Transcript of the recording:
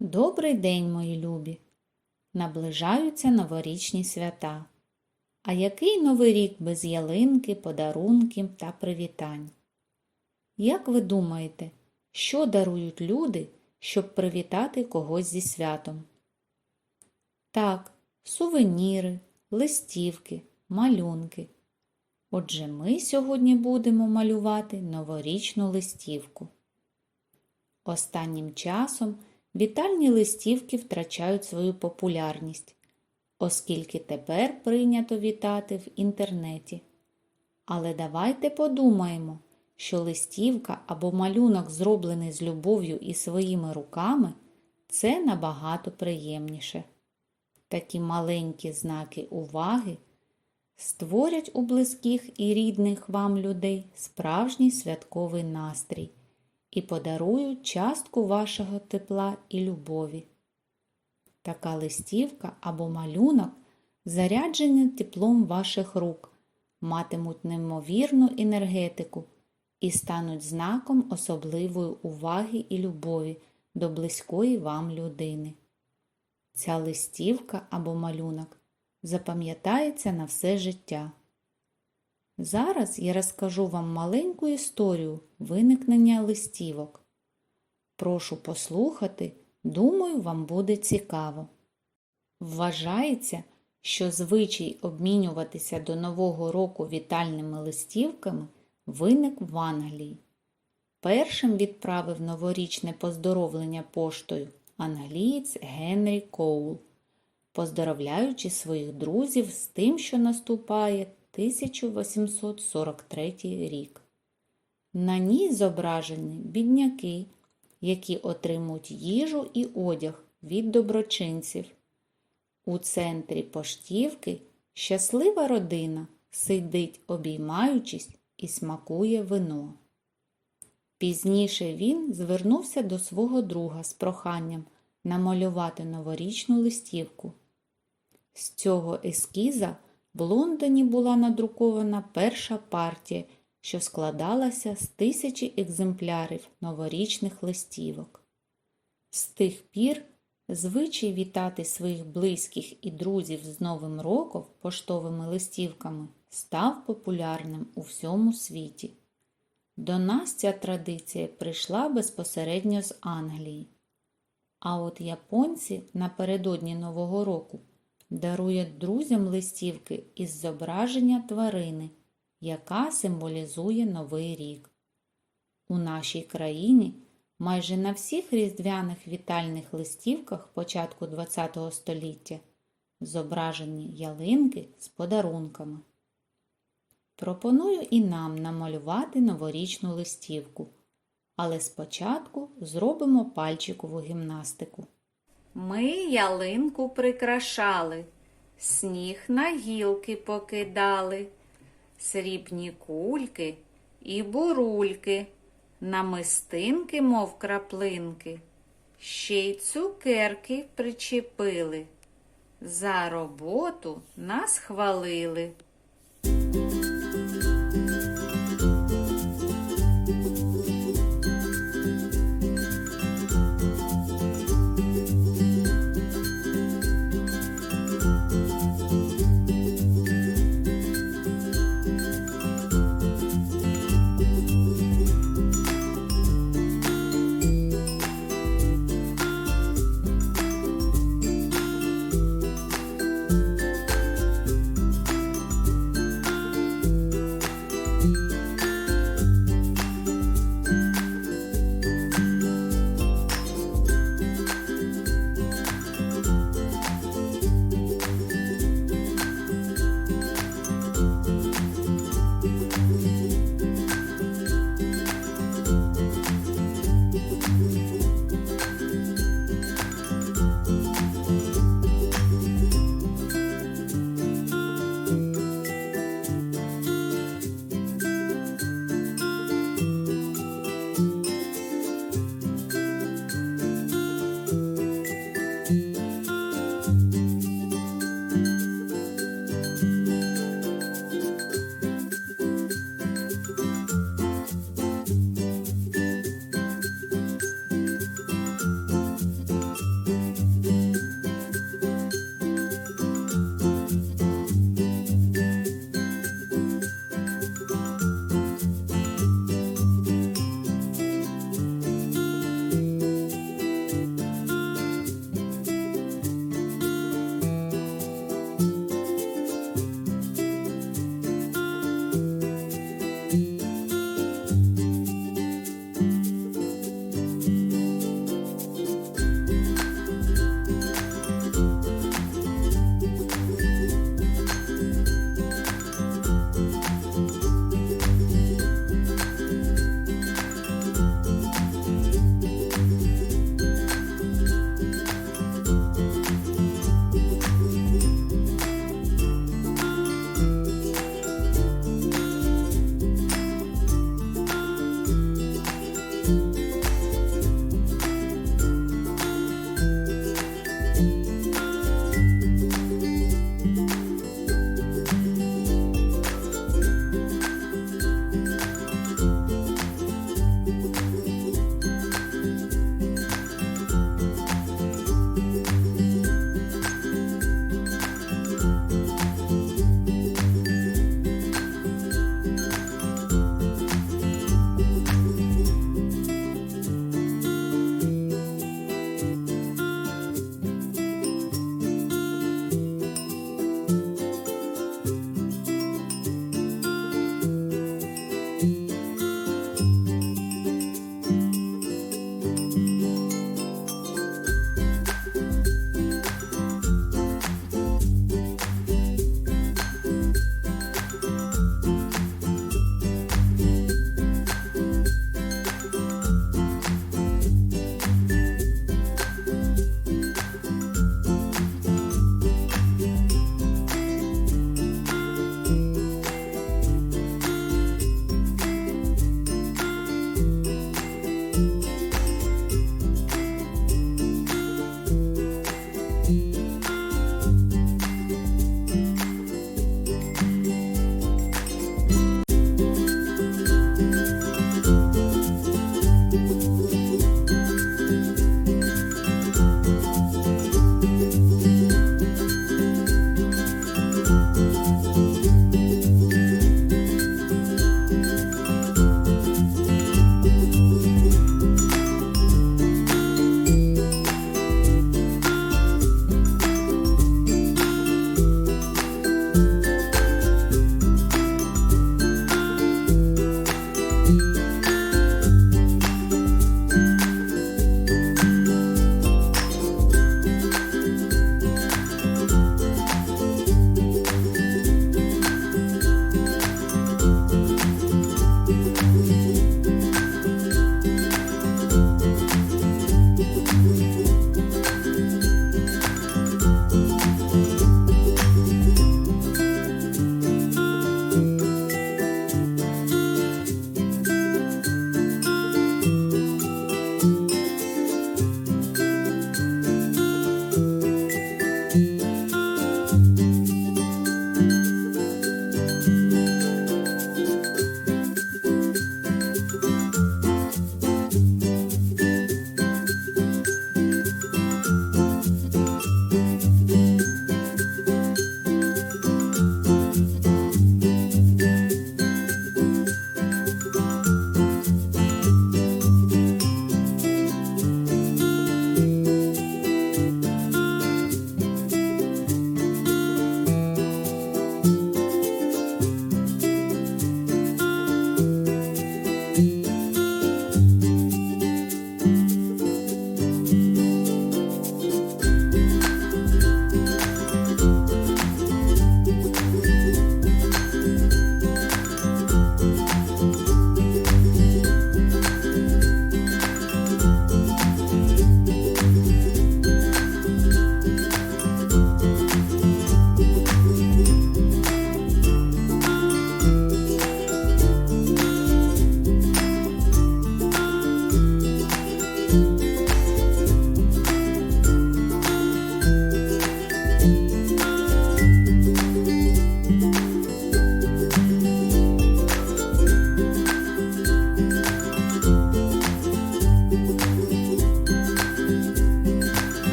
Добрий день, мої любі! Наближаються новорічні свята. А який новий рік без ялинки, подарунків та привітань? Як ви думаєте, що дарують люди, щоб привітати когось зі святом? Так, сувеніри, листівки, малюнки. Отже, ми сьогодні будемо малювати новорічну листівку. Останнім часом вітальні листівки втрачають свою популярність, оскільки тепер прийнято вітати в інтернеті. Але давайте подумаємо, що листівка або малюнок, зроблений з любов'ю і своїми руками, це набагато приємніше. Такі маленькі знаки уваги створять у близьких і рідних вам людей справжній святковий настрій і подарують частку вашого тепла і любові. Така листівка або малюнок, заряджені теплом ваших рук, матимуть неймовірну енергетику і стануть знаком особливої уваги і любові до близької вам людини. Ця листівка або малюнок запам'ятається на все життя. Зараз я розкажу вам маленьку історію виникнення листівок. Прошу послухати, думаю, вам буде цікаво. Вважається, що звичай обмінюватися до Нового року вітальними листівками виник в Англії. Першим відправив новорічне поздоровлення поштою англієць Генрі Коул, поздоровляючи своїх друзів з тим, що наступає 1843 рік. На ній зображені бідняки, які отримують їжу і одяг від доброчинців. У центрі поштівки щаслива родина сидить, обіймаючись, і смакує вино. Пізніше він звернувся до свого друга з проханням намалювати новорічну листівку. З цього ескіза в Лондоні була надрукована перша партія, що складалася з тисячі екземплярів новорічних листівок. З тих пір звичай вітати своїх близьких і друзів з Новим роком поштовими листівками став популярним у всьому світі. До нас ця традиція прийшла безпосередньо з Англії. А от японці напередодні Нового року дарують друзям листівки із зображення тварини, яка символізує Новий рік. У нашій країні майже на всіх різдвяних вітальних листівках початку ХХ століття зображені ялинки з подарунками. Пропоную і нам намалювати новорічну листівку, але спочатку зробимо пальчикову гімнастику. Ми ялинку прикрашали, сніг на гілки покидали, срібні кульки і бурульки, намистинки, мов краплинки, ще й цукерки причепили. За роботу нас хвалили.